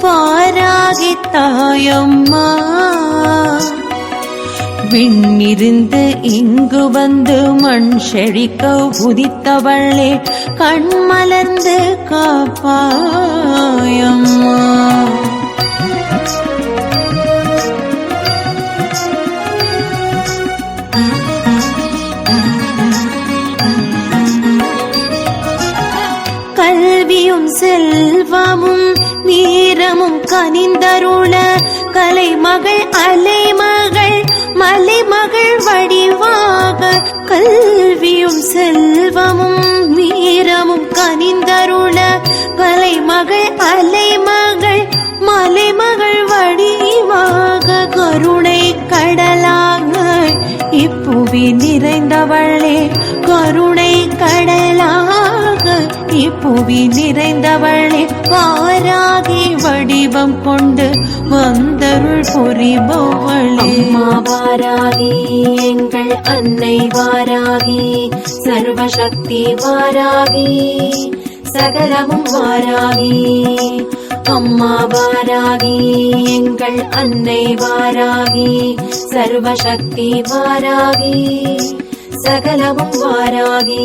பாராகி தாயம்மா. விண்ணிருந்து இங்கு வந்து மண் செழிக்க உதித்தவளே கண்மலர்ந்து காப்பாயம்மா. கல்வியும் செல்வமும் வீரமும் கனிந்தருள கலைமகள் அலைமகள் மலைமகள் வடிவாக கல்வியும் செல்வமும் வீரமும் கனிந்தருள கலைமகள் அலைமகள் மலைமகள் வடிவாக கருணை கடலாக இப்புவி நிறைந்தவள் இப்புவி நிறைந்தவளே வாராகி வடிவம் கொண்டு வந்தருள் புரிபவளே. அம்மா வாராகி எங்கள் அன்னை வாராகி சர்வசக்தி வாராகி சகலமும் வாராகி. அம்மா வாராகி எங்கள் அன்னை வாராகி சர்வசக்தி வாராகி சகலமும் வாராகி.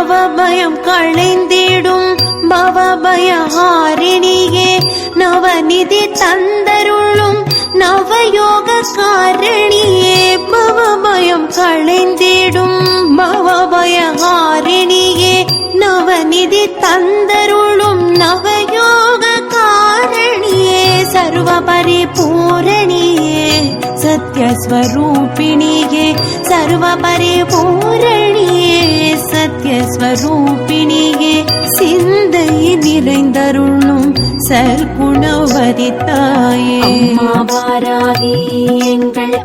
பவபயம் களைந்திடும் பவபயஹாரிணியே நவநிதி தந்தருளும் நவயோக காரணியே பவபயம் களைந்திடும் பவபயஹாரிணியே நவநிதி தந்தருளும் நவயோக காரணியே சர்வ பரிபூரணியே சத்யஸ்வரூபிணியே சர்வ பரிபூர் சத்யஸ்வரூபிணியே சிந்தை நிறைந்தருளும் சர்க்குணவதி தாயே வாராகி எங்கள்